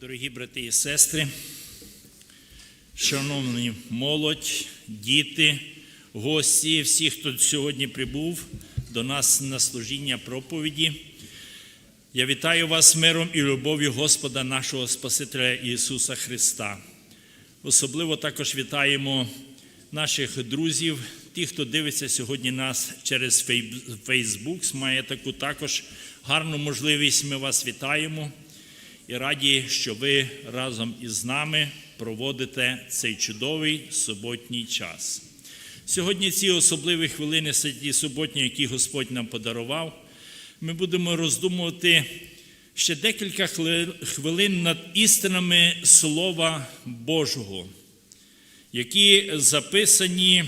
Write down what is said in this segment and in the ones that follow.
Дорогі брати і сестри, шановні молодь, діти, гості, всі, хто сьогодні прибув до нас на служіння проповіді. Я вітаю вас миром і любов'ю Господа нашого Спасителя Ісуса Христа. Особливо також вітаємо наших друзів, ті, хто дивиться сьогодні нас через Фейсбук, має таку також гарну можливість. Ми вас вітаємо і раді, що ви разом із нами проводите цей чудовий суботній час. Сьогодні ці особливі хвилини ті суботні, які Господь нам подарував, ми будемо роздумувати ще декілька хвилин над істинами Слова Божого, які записані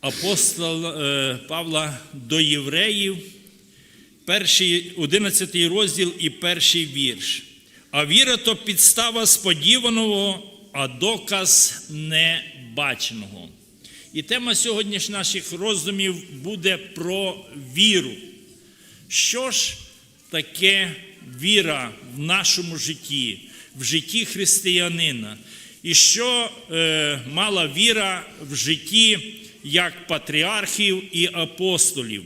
апостола Павла до євреїв, перший, 11 розділ і перший вірш. А віра то підстава сподіваного, а доказ небаченого. І тема сьогоднішніх наших роздумів буде про віру. Що ж таке віра в нашому житті, в житті християнина? І що е, мала віра в житті як патріархів і апостолів?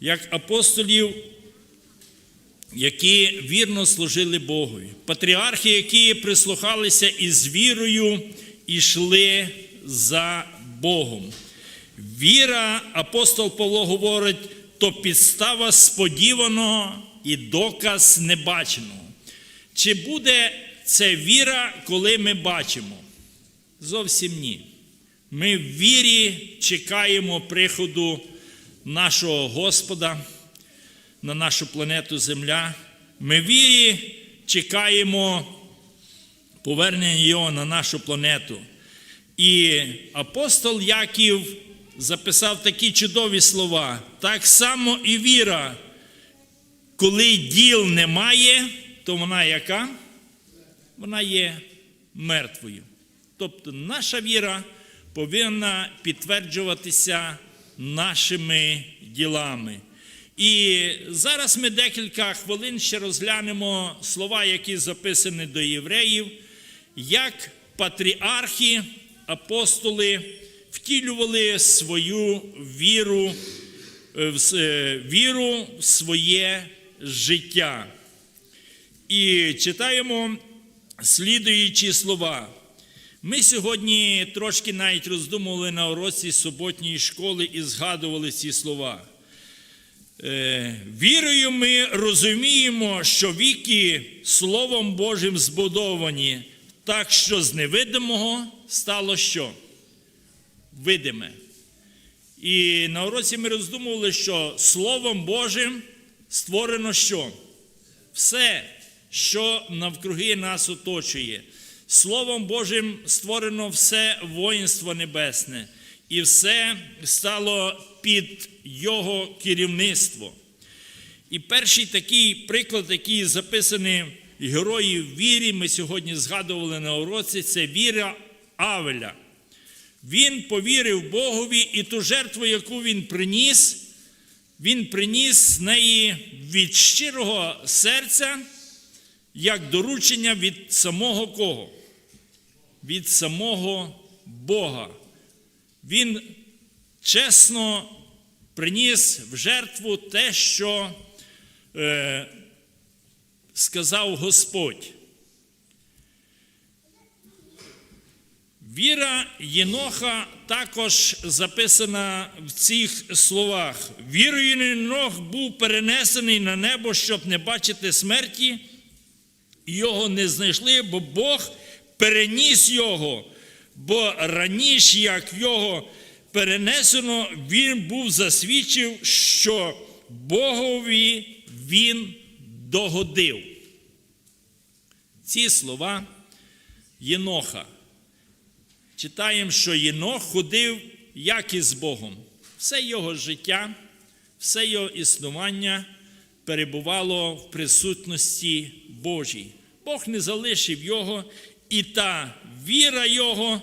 Як апостолів, які вірно служили Богові, патріархи, які прислухалися із вірою і йшли за Богом. Віра, апостол Павло говорить, то підстава сподіваного і доказ небаченого. Чи буде це віра, коли ми бачимо? Зовсім ні. Ми в вірі чекаємо приходу нашого Господа на нашу планету Земля. Ми вірі чекаємо повернення Його на нашу планету. І апостол Яків записав такі чудові слова. Так само і віра, коли діл немає, то вона яка? Вона є мертвою. Тобто наша віра повинна підтверджуватися нашими ділами. І зараз ми декілька хвилин ще розглянемо слова, які записані до євреїв, як патріархи, апостоли втілювали свою віру, віру в своє життя. І читаємо слідуючі слова. Ми сьогодні трошки навіть роздумували на уроці суботньої школи і згадували ці слова. Вірою ми розуміємо, що віки Словом Божим збудовані, так що з невидимого стало що? Видиме. І на уроці ми роздумували, що Словом Божим створено що? Все, що навкруги нас оточує. Словом Божим створено все воїнство небесне, і все стало під Його керівництво. І перший такий приклад, який записаний героїв вірі, ми сьогодні згадували на уроці, це віра Авеля. Він повірив Богові і ту жертву, яку він приніс, він приніс з неї від щирого серця, як доручення від самого кого? Від самого Бога. Він чесно приніс в жертву те, що е, сказав Господь. Віра Єноха також записана в цих словах. Вірою Єнох був перенесений на небо, щоб не бачити смерті. Його не знайшли, бо Бог переніс його, бо раніше, як його перенесено, він був засвідчив, що Богові він догодив. Ці слова Єноха. Читаємо, що Єнох ходив як із Богом. Все його життя, все його існування перебувало в присутності Божій. Бог не залишив його, і та віра Його,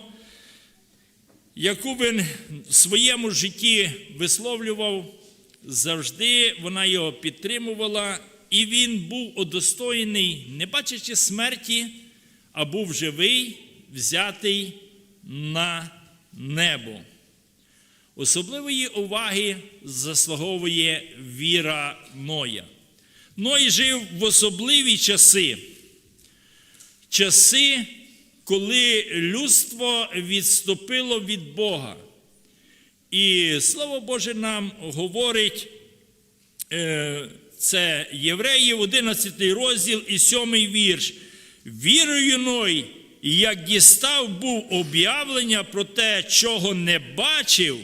яку він в своєму житті висловлював, завжди вона його підтримувала і він був удостоєний, не бачачи смерті, а був живий, взятий на небо. Особливої уваги заслуговує віра Ноя. Ной жив в особливі часи, часи, коли людство відступило від Бога. І Слово Боже нам говорить, е, це Євреїв, 11 розділ і 7 вірш. Вірою Ной, як дістав був об'явлення про те, чого не бачив,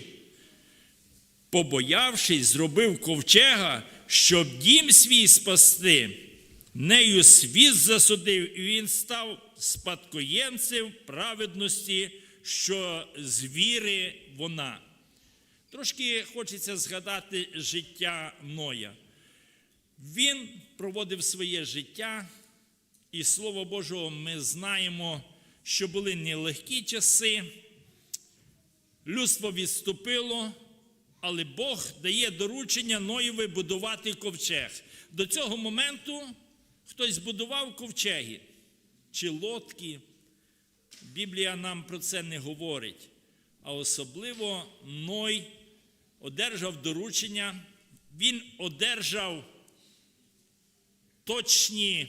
побоявшись, зробив ковчега, щоб дім свій спасти. Нею світ засудив, і він став спадкоємцем праведності, що з віри вона. Трошки хочеться згадати життя Ноя. Він проводив своє життя, і Слово Божого, ми знаємо, що були нелегкі часи. Людство відступило, але Бог дає доручення Ноєві будувати ковчег. До цього моменту хтось будував ковчеги чи лодки. Біблія нам про це не говорить. А особливо Ной одержав доручення, він одержав точні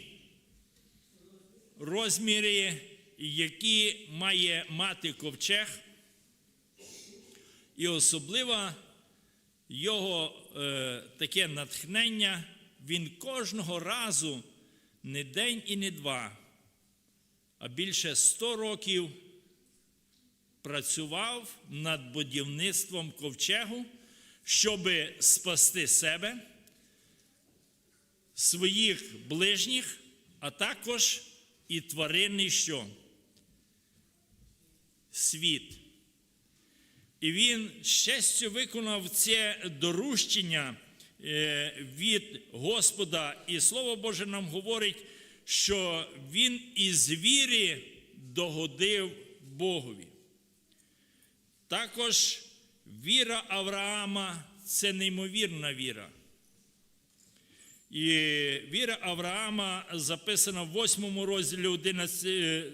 розміри, які має мати ковчег. І особливо його е, таке натхнення, він кожного разу не день і не два, а більше 100 років працював над будівництвом ковчегу, щоб спасти себе, своїх ближніх, а також і тваринний що? Світ. І він з честю виконав це доручення е, від Господа. І Слово Боже нам говорить, що він із віри догодив Богові. Також віра Авраама це неймовірна віра. І віра Авраама записана в 8 розділі 11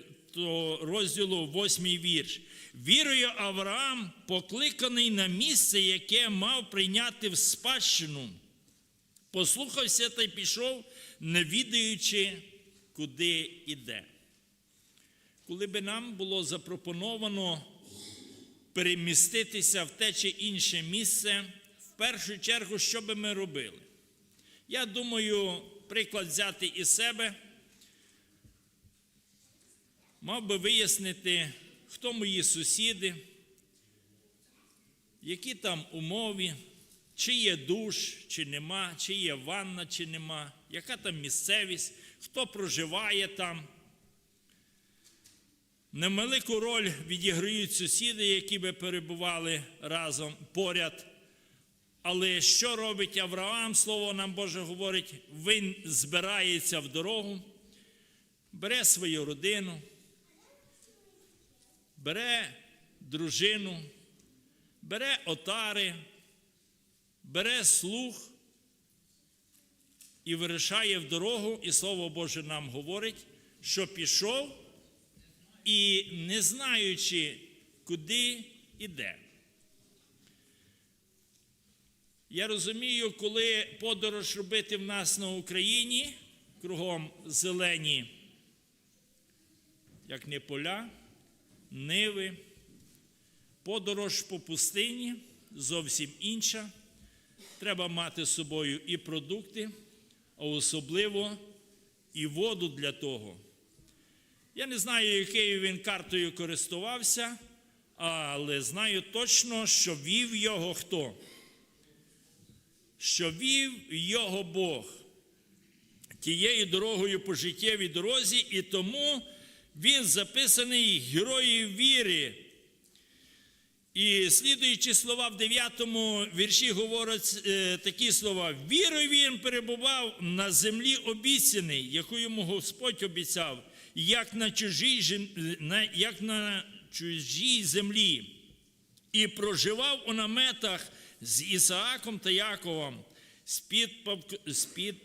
розділу 8 вірш. Вірою Авраам покликаний на місце, яке мав прийняти в спадщину. Послухався та й пішов, не відаючи, куди йде. Коли би нам було запропоновано переміститися в те чи інше місце, в першу чергу, що би ми робили? Я думаю, приклад взяти із себе, мав би вияснити, хто мої сусіди, які там умови, чи є душ, чи нема, чи є ванна, чи нема, яка там місцевість, хто проживає там. Невелику роль відіграють сусіди, які би перебували разом поряд. Але що робить Авраам? Слово нам Боже говорить, він збирається в дорогу, бере свою родину, бере дружину, бере отари, бере слух і вирішає в дорогу, і Слово Боже нам говорить, що пішов і не знаючи, куди іде. Я розумію, коли подорож робити в нас на Україні, кругом зелені, як не поля, ниви, подорож по пустині зовсім інша. Треба мати з собою і продукти, а особливо і воду для того. Я не знаю, якою він картою користувався, але знаю точно, що вів його хто що вів його Бог тією дорогою по життєвій дорозі, і тому він записаний героїв віри. І слідуючи слова в 9 вірші говорять е, такі слова: вірою він перебував на землі обіцяний, яку йому Господь обіцяв, як на чужій, як на чужій землі, і проживав у наметах з Ісааком та Яковом, з-під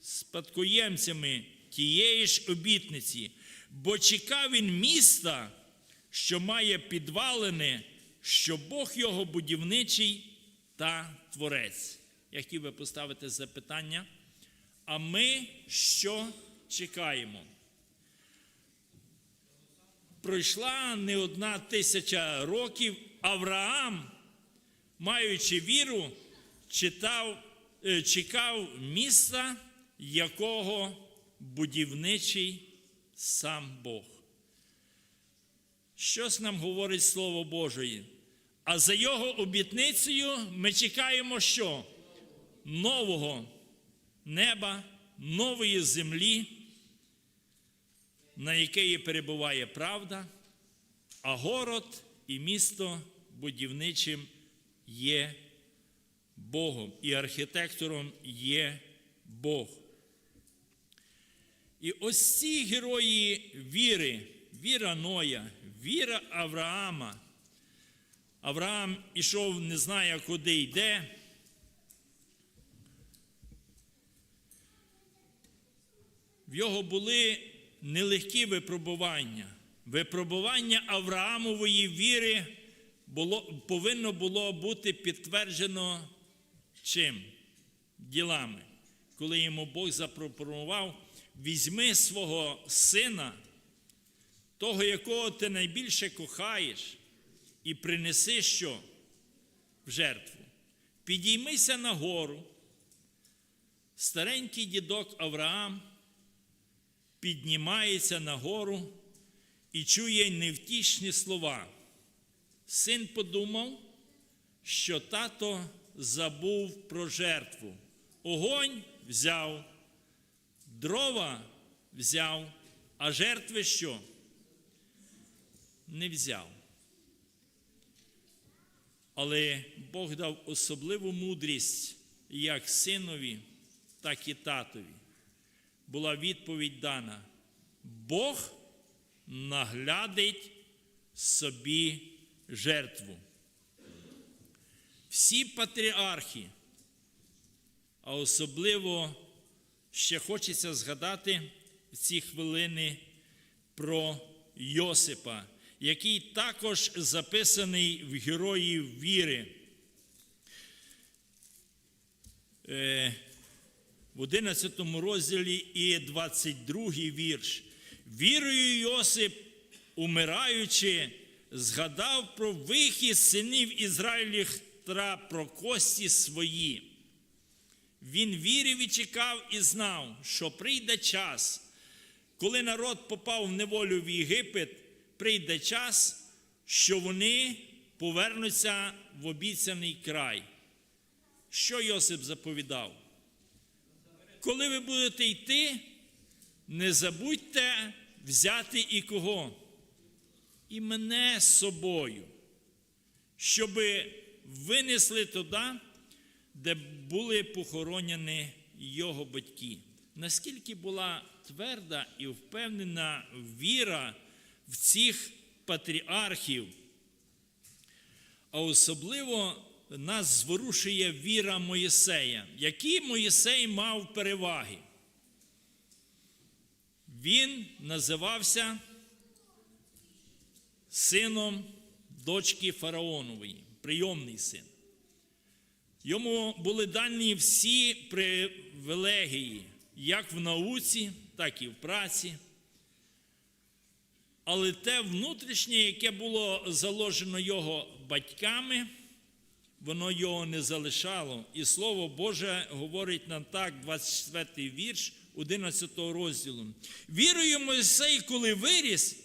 спадкоємцями тієї ж обітниці, бо чекав він міста, що має підвалини, що Бог його будівничий та творець. Я хотів би поставити запитання. А ми що чекаємо? Пройшла не одна тисяча років, Авраам, маючи віру, читав, е, чекав міста, якого будівничий сам Бог. Щось нам говорить Слово Божої. А за його обітницею ми чекаємо що? Нового неба, нової землі, на якій перебуває правда, а город і місто будівничим є Богом, і архітектором є Бог. І ось ці герої віри, віра Ноя, віра Авраама. Авраам ішов, не знає, куди йде. В його були нелегкі випробування. Випробування Авраамової віри було, повинно було бути підтверджено чим? Ділами. Коли йому Бог запропонував, візьми свого сина, того, якого ти найбільше кохаєш, і принеси що? В жертву. Підіймися на гору. Старенький дідок Авраам піднімається на гору і чує невтішні слова. Син подумав, що тато забув про жертву. Огонь взяв, дрова взяв, а жертви що? Не взяв. Але Бог дав особливу мудрість як синові, так і татові була відповідь дана: Бог наглядить собі жертву. Всі патріархи, а особливо ще хочеться згадати в ці хвилини про Йосипа, який також записаний в героїв віри. Е, в 11 розділі і 22 вірш. Вірою Йосип, умираючи, згадав про вихід синів Ізраїлів та про кості свої. Він вірив і чекав і знав, що прийде час, коли народ попав в неволю в Єгипет, прийде час, що вони повернуться в обіцяний край. Що Йосип заповідав? коли ви будете йти, не забудьте взяти і кого? І мене з собою, щоб винесли туди, де були похоронені його батьки. Наскільки була тверда і впевнена віра в цих патріархів, а особливо нас зворушує віра Моїсея. Які Моїсей мав переваги? Він називався сином дочки Фараонової, прийомний син. Йому були дані всі привілегії, як в науці, так і в праці. Але те внутрішнє, яке було заложено його батьками, воно його не залишало. І Слово Боже говорить нам так, 24 вірш 11 розділу. Вірою Мойсей, коли виріс,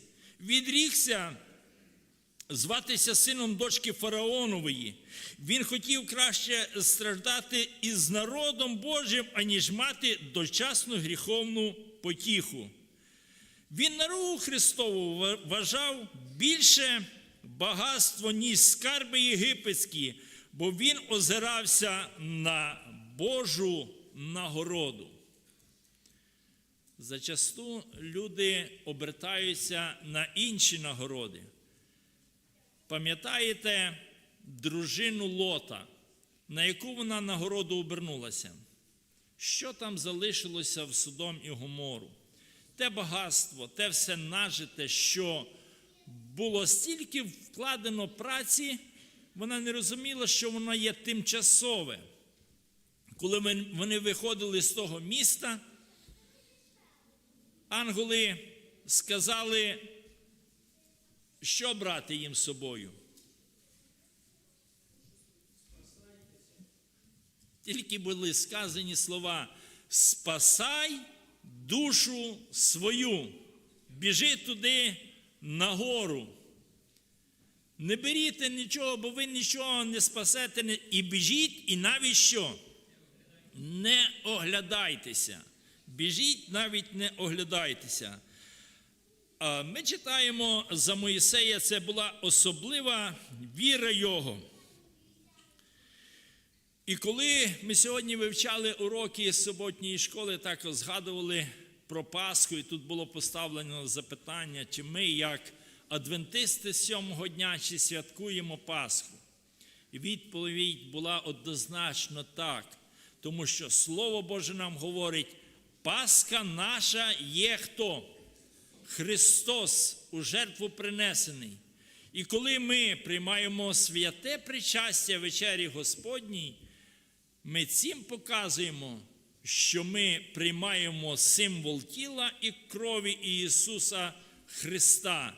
відрікся зватися сином дочки Фараонової. Він хотів краще страждати із народом Божим, аніж мати дочасну гріховну потіху. Він наругу Христову вважав більше багатство, ніж скарби єгипетські, бо він озирався на Божу нагороду. Зачасту люди обертаються на інші нагороди. Пам'ятаєте дружину Лота, на яку вона нагороду обернулася? що там залишилося в Содом і Гомору. Те багатство, те все нажите, що було стільки вкладено праці, вона не розуміла, що воно є тимчасове. Коли вони виходили з того міста, ангели сказали, що брати їм з собою. Тільки були сказані слова: спасай душу свою, біжи туди нагору. Не беріть нічого, бо ви нічого не спасете, і біжіть, і навіть що? Не оглядайтеся. Біжіть, навіть не оглядайтеся. Ми читаємо за Моїсея, це була особлива віра його. І коли ми сьогодні вивчали уроки суботньої школи, так згадували про Пасху, і тут було поставлено запитання, чи ми, як адвентисти сьомого дня, чи святкуємо Пасху. І відповідь була однозначно так, тому що Слово Боже нам говорить, Пасха наша є хто? Христос у жертву принесений. І коли ми приймаємо святе причастя вечері Господній, ми цим показуємо, що ми приймаємо символ тіла і крові Ісуса Христа.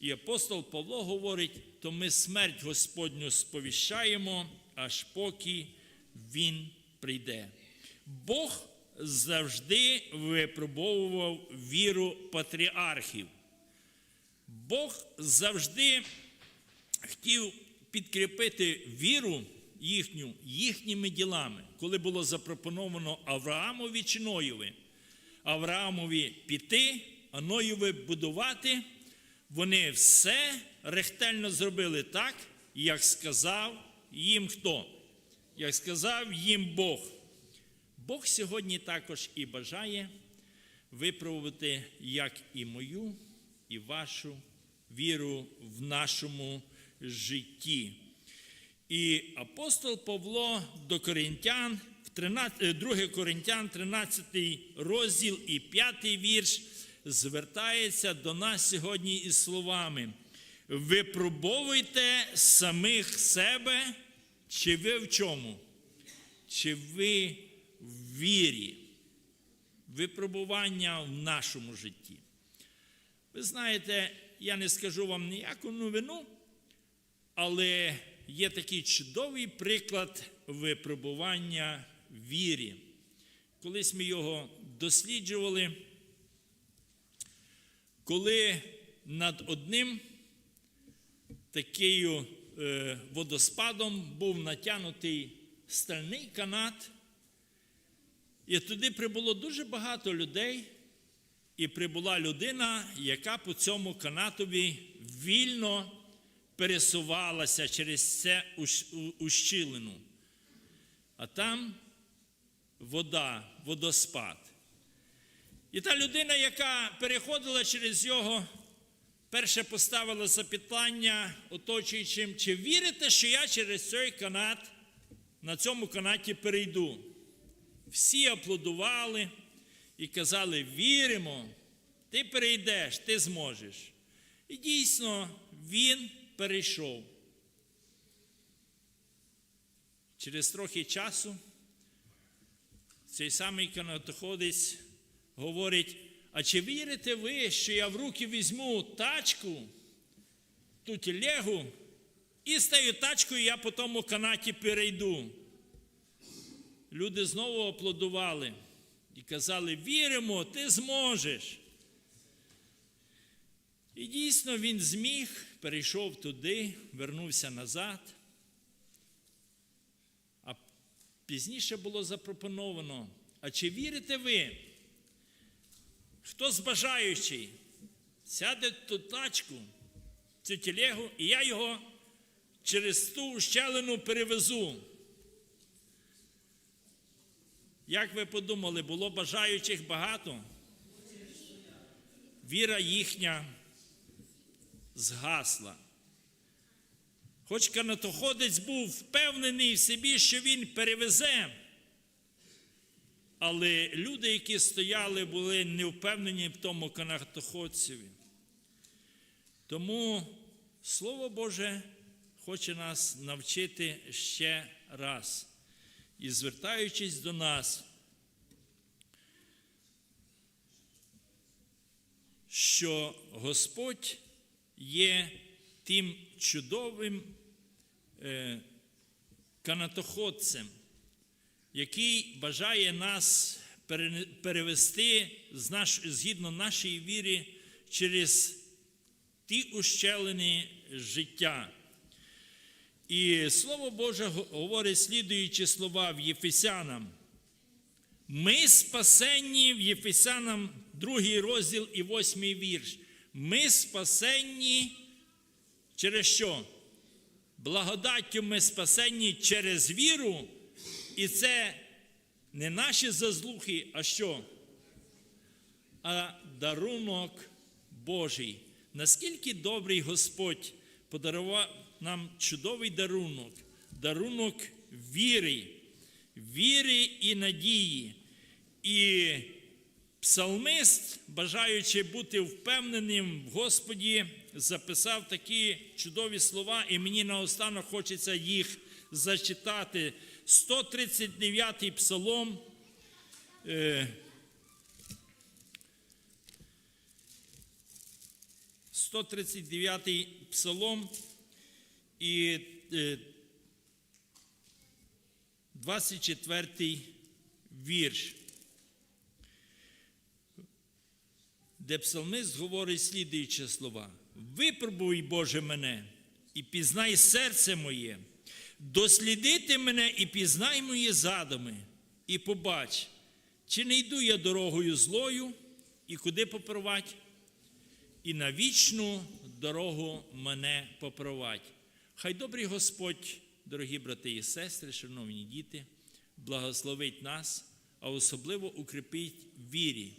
І апостол Павло говорить, то ми смерть Господню сповіщаємо, аж поки Він прийде. Бог завжди випробовував віру патріархів. Бог завжди хотів підкріпити віру їхню їхніми ділами, коли було запропоновано Авраамові чи Ноєві. Авраамові піти, а Ноєві будувати, вони все рехтельно зробили так, як сказав їм хто? Як сказав їм Бог. Бог сьогодні також і бажає випробувати як і мою, і вашу віру в нашому житті. І апостол Павло до Коринтян, 2 Коринтян, 13 розділ і 5 вірш, звертається до нас сьогодні із словами: випробовуйте самих себе, чи ви в чому? Чи ви вірі, випробування в нашому житті? Ви знаєте, я не скажу вам ніяку новину, але є такий чудовий приклад випробування вірі. Колись ми його досліджували, коли над одним таким е, водоспадом був натягнутий стальний канат, і туди прибуло дуже багато людей, і прибула людина, яка по цьому канатові вільно пересувалася через це ущілину. А там вода, водоспад. І та людина, яка переходила через його, перше поставила запитання оточуючим, чи вірите, що я через цей канат на цьому канаті перейду? Всі аплодували і казали: віримо, ти перейдеш, ти зможеш. І дійсно, він перейшов. Через трохи часу цей самий канатоходець говорить, а чи вірите ви, що я в руки візьму тачку, ту телегу, і з тією тачкою я по тому канаті перейду? Люди знову аплодували і казали, віримо, ти зможеш. І дійсно він зміг, перейшов туди, вернувся назад. А пізніше було запропоновано, а чи вірите ви? Хто з бажаючий сяде в ту тачку, цю телегу, і я його через ту щелину перевезу. Як ви подумали, було бажаючих багато? Віра їхня згасла. Хоч канатоходець був впевнений в собі, що він перевезе, Але люди, які стояли, були не впевнені в тому канатоходцеві. Тому Слово Боже хоче нас навчити ще раз. І звертаючись до нас, що Господь є тим чудовим е, канатоходцем, який бажає нас перевести згідно нашої віри через ті ущелини життя. І Слово Боже говорить слідуючі слова в Єфесянам. Ми спасенні в Єфесянам, другий розділ і восьмий вірш. Ми спасенні через що? Благодаттю ми спасенні через віру, і це не наші заслуги, а що? А дарунок Божий. Наскільки добрий Господь подарував нам чудовий дарунок, дарунок віри, віри і надії. І псалмист, бажаючи бути впевненим в Господі, записав такі чудові слова, і мені наостанок хочеться їх зачитати. 139-й псалом. е, 139-й псалом і е, 24-й вірш, де псалмист говорить слідуючі слова. Випробуй, Боже, мене і пізнай серце моє, дослідити мене і пізнай мої задуми, і побач, чи не йду я дорогою злою, і куди попровать, і на вічну дорогу мене попровадь. Хай добрий Господь, дорогі брати і сестри, шановні діти, благословить нас, а особливо укріпить вірі,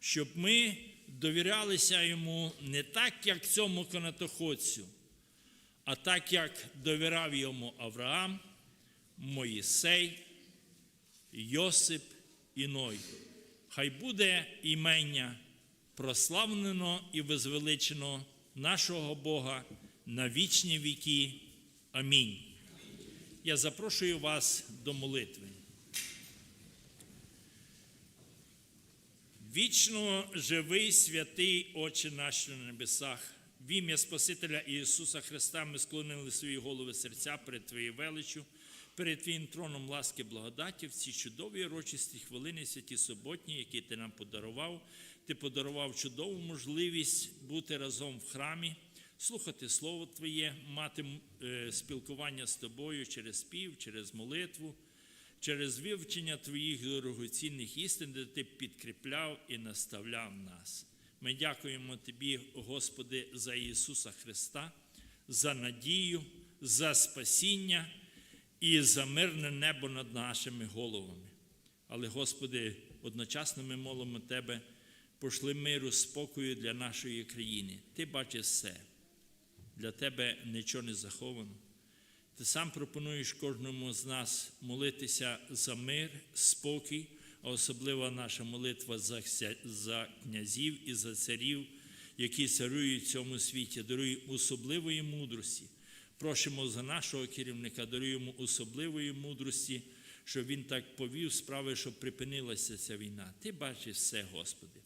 щоб ми довірялися йому не так, як цьому канатоходцю, а так, як довіряв йому Авраам, Моїсей, Йосип і Ной. Хай буде імення прославлено і возвеличено нашого Бога на вічні віки. Амінь. Я запрошую вас до молитви. Вічно живий святий Отче наш на небесах, в ім'я Спасителя Ісуса Христа ми склонили свої голови серця перед Твоєю величчю, перед Твоїм троном ласки благодаті в ці чудові урочисті хвилини, святі суботні, які Ти нам подарував. Ти подарував чудову можливість бути разом в храмі, слухати Слово Твоє, мати е, спілкування з Тобою через спів, через молитву через вивчення Твоїх дорогоцінних істин, де Ти підкріпляв і наставляв нас. Ми дякуємо Тобі, Господи, за Ісуса Христа, за надію, за спасіння і за мирне небо над нашими головами. Але, Господи, одночасно ми молимо Тебе, пошли миру, спокою для нашої країни. Ти бачиш все. Для Тебе нічого не заховано. Ти сам пропонуєш кожному з нас молитися за мир, спокій, а особливо наша молитва за, за князів і за царів, які царюють в цьому світі, даруй особливої мудрості. Просимо за нашого керівника, даруємо особливої мудрості, щоб він так повів справи, щоб припинилася ця війна. Ти бачиш все, Господи.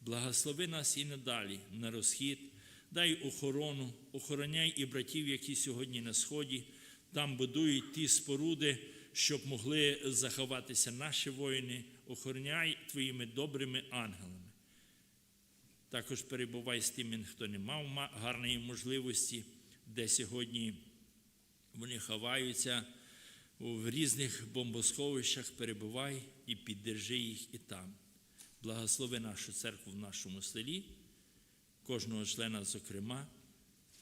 Благослови нас і надалі на розхід, дай охорону, охороняй і братів, які сьогодні на сході, там будують ті споруди, щоб могли заховатися наші воїни, охороняй твоїми добрими ангелами. Також перебувай з тими, хто не мав гарної можливості, де сьогодні вони ховаються в різних бомбосховищах, перебувай і піддержи їх і там. Благослови нашу церкву в нашому селі, кожного члена, зокрема,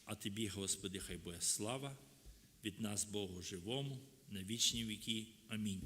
а тобі, Господи, хай буде слава від нас, Богу живому, на вічні віки. Амінь.